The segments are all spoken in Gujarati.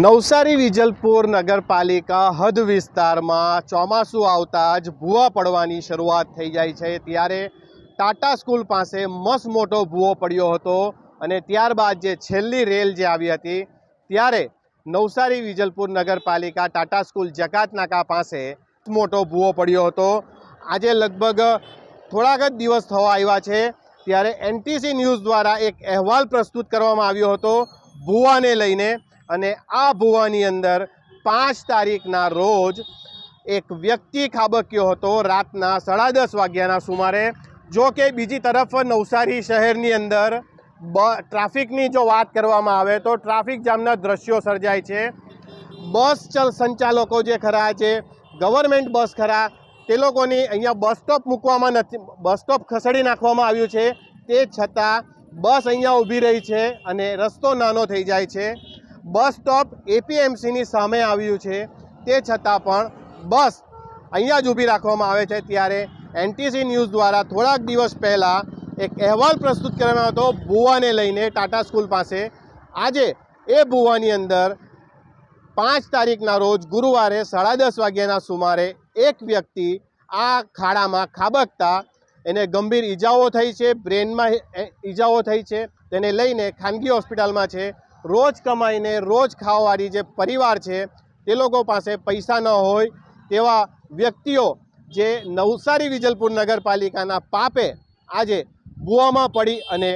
નવસારી વિજલપુર નગરપાલિકા હદ વિસ્તારમાં ચોમાસું આવતા જ ભૂવા પડવાની શરૂઆત થઈ જાય છે. ત્યારે ટાટા સ્કૂલ પાસે મસ્ત મોટો ભૂવો પડ્યો હતો અને ત્યારબાદ જે છેલ્લી રેલ જે આવી હતી, ત્યારે નવસારી વિજલપુર નગરપાલિકા ટાટા સ્કૂલ જકાત નાકા પાસે મોટો ભૂવો પડ્યો હતો. આજે લગભગ થોડાક જ દિવસ થવા આવ્યા છે. ત્યારે એનટીસી ન્યૂઝ દ્વારા એક અહેવાલ પ્રસ્તુત કરવામાં આવ્યો હતો. ભૂવાને લઈને અને આ ભૂવાની અંદર પાંચ તારીખના રોજ એક વ્યક્તિ ખાબક્યો હતો રાતના સાડા દસ વાગ્યાના સુમારે. જો કે બીજી તરફ નવસારી શહેરની અંદર બ, ટ્રાફિકની જો વાત કરવામાં આવે તો ટ્રાફિક જામના દ્રશ્યો સર્જાય છે. બસ ચલ સંચાલકો જે ખરા છે, ગવર્મેન્ટ બસ ખરા, તે લોકોની અહીંયા બસ સ્ટોપ મૂકવામાં નથી, બસ સ્ટોપ ખસેડી નાખવામાં આવ્યું છે. તે છતાં બસ અહીંયા ઊભી રહી છે અને રસ્તો નાનો થઈ જાય છે. બસ સ્ટોપ એપીએમસીની સામે આવ્યું છે. તે છતાં પણ બસ અહીંયા જ ઊભી રાખવામાં આવે છે. ત્યારે એનટીસી ન્યૂઝ દ્વારા થોડાક દિવસ પહેલાં એક અહેવાલ પ્રસ્તુત કરવામાં હતો ભુવાને લઈને ટાટા સ્કૂલ પાસે. આજે એ ભુવાની અંદર પાંચ તારીખના રોજ ગુરુવારે સાડા દસ વાગ્યાના સુમારે એક વ્યક્તિ આ ખાડામાં ખાબકતા એને ગંભીર ઈજાઓ થઈ છે, બ્રેનમાં ઈજાઓ થઈ છે. તેને લઈને ખાનગી હોસ્પિટલમાં છે. રોજ કમાઈને, રોજ ખાવાવાળી જે પરિવાર છે, તે લોકો પાસે પૈસા ન હોય તેવા વ્યક્તિઓ જે નવસારી વિજલપુર નગરપાલિકાના પાપે આજે ભૂવામાં પડી અને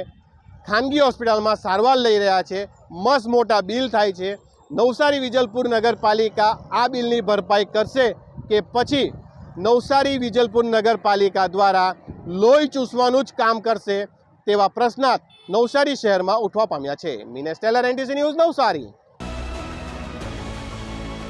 ખાનગી હોસ્પિટલમાં સારવાર લઈ રહ્યા છે. મસ્ત મોટા બિલ થાય છે. નવસારી વિજલપુર નગરપાલિકા આ બિલની ભરપાઈ કરશે કે પછી નવસારી વિજલપુર નગરપાલિકા દ્વારા લોહી ચૂસવાનું જ કામ કરશે? તેવા પ્રશ્નાર્થ નવસારી શહેરમાં ઉઠવા પામ્યા છે. Minesh Tailor NTC news Navsari.